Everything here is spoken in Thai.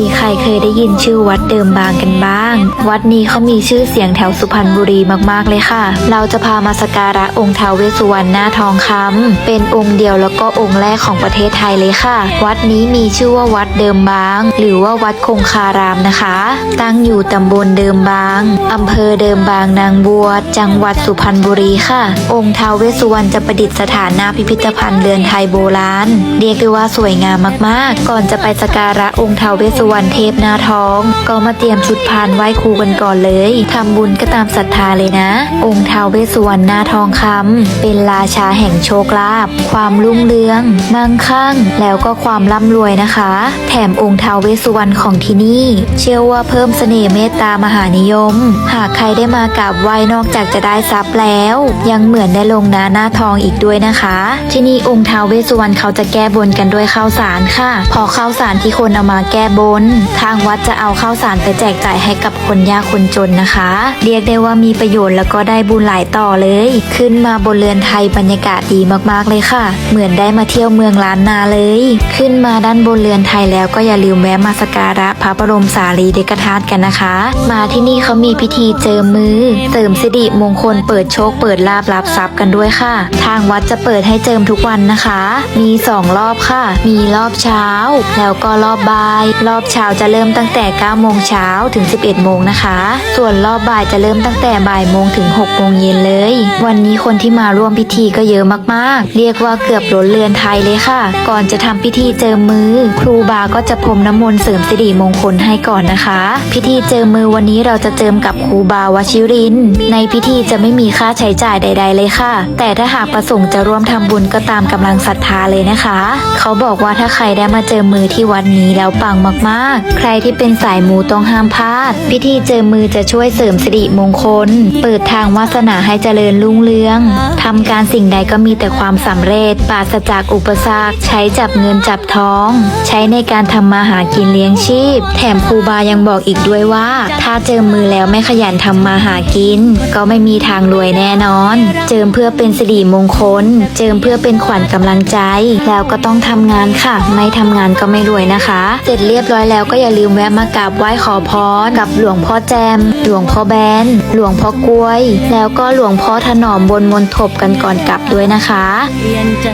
มีใครเคยได้ยินชื่อวัดเดิมบางกันบ้าง วัดนี้เขามีชื่อเสียงแถวสุพรรณบุรีมากๆเลยค่ะ เราจะพามาสกการะองค์ท้าวเวสสุวรรณหน้าทองคำเป็นองค์เดียวแล้วก็องค์แรกของประเทศไทยเลยค่ะ วัดนี้มีชื่อว่าวัดเดิมบาง หรือว่าวัดคงคารามนะคะ ตั้งอยู่ตำบลเดิมบางอำเภอเดิมบางนางบัว จังหวัดสุพรรณบุรีค่ะ องค์ท้าวเวสสุวรรณจะประดิษฐานหน้าพิพิธภัณฑ์เรือนไทยโบราณเรียกได้ว่าสวยงามมากๆ ก่อนจะไปสกการะองค์ท้าวเวสสุวรรณเทพนาท้อง ก็มาเตรียมชุดพานไหว้ครูกันก่อนเลยทำบุญก็ตามศรัทธาเลยนะ องค์ท้าวเวสสุวรรณนาทองคำเป็นราชาแห่งโชคลาภความรุ่งเรืองมั่งคั่ง แล้วก็ความร่ำรวยนะคะ แถมองค์ท้าวเวสสุวรรณของที่นี่ เชื่อว่าเพิ่มเสน่ห์เมตตามหานิยม หากใครได้มากราบไหว้นอกจากจะได้ทรัพย์แล้ว ยังเหมือนได้ลงนาหน้าทองอีกด้วยนะคะ ที่นี่องค์ท้าวเวสสุวรรณเขาจะแก้บนกันด้วยข้าวสารค่ะ พอข้าวสารที่คนเอามาแก้บนทางวัดจะเอาข้าวสารไปแจกจ่ายให้กับคนยากคนจนนะคะ เรียกได้ว่ามีประโยชน์แล้วก็ได้บุญหลายต่อเลย ขึ้นมาบนเรือนไทยบรรยากาศดีมากๆเลยค่ะ เหมือนได้มาเที่ยวเมืองล้านนาเลย ขึ้นมาด้านบนเรือนไทยแล้วก็อย่าลืมแวะมาสักการะพระบรมสารีริกธาตุกันนะคะ มาที่นี่เขามีพิธีเจิมมือ เสริมสิริมงคลเปิดโชคเปิดลาบรับทรัพย์กันด้วยค่ะ ทางวัดจะเปิดให้เจิมทุกวันนะคะ มีสองรอบค่ะ มีรอบเช้า แล้วก็รอบบ่าย รอบอบเช้าจะเริ่มตั้งแต่ 9 โมงเช้าถึง 11 โมงนะคะ ส่วนรอบบ่ายจะเริ่มตั้งแต่บ่ายโมงถึง 6 โมงเย็นเลย วันนี้คนที่มาร่วมพิธีก็เยอะมากๆ เรียกว่าเกือบล้นเรือนไทยเลยค่ะ ก่อนจะทำพิธีเจิมมือ ครูบาก็จะพรมน้ำมนต์เสริมสิริมงคลให้ก่อนนะคะ พิธีเจิมมือวันนี้เราจะเจิมกับครูบาวชิริน ในพิธีจะไม่มีค่าใช้จ่ายใด ๆ เลยค่ะ แต่ถ้าหากประสงค์จะร่วมทำบุญก็ตามกำลังศรัทธาเลยนะคะ เขาบอกว่าถ้าใครได้มาเจอมือที่วัดนี้แล้วปังมากๆใครที่เป็นสายมูต้องห้ามพลาด พิธีเจอมือจะช่วยเสริมสิริมงคล เปิดทางวาสนาให้เจริญรุ่งเรืองทำการสิ่งใดก็มีแต่ความสำเร็จปราศจากอุปสรรค ใช้จับเงินจับทอง ใช้ในการทำมาหากินเลี้ยงชีพ แถมครูบายังบอกอีกด้วยว่า ถ้าเจอมือแล้วไม่ขยันทำมาหากิน ก็ไม่มีทางรวยแน่นอน เจิมเพื่อเป็นสิริมงคล เจิมเพื่อเป็นขวัญกำลังใจ แล้วก็ต้องทำงานค่ะ ไม่ทำงานก็ไม่รวยนะคะ เสร็จเรียบร้อยแล้วก็อย่าลืมแวะมากราบไหว้ขอพรกับหลวงพ่อแจม หลวงพ่อแบน หลวงพ่อกล้วย แล้วก็หลวงพ่อถนอมบนมนทบกันก่อนกลับด้วยนะคะเียนใจ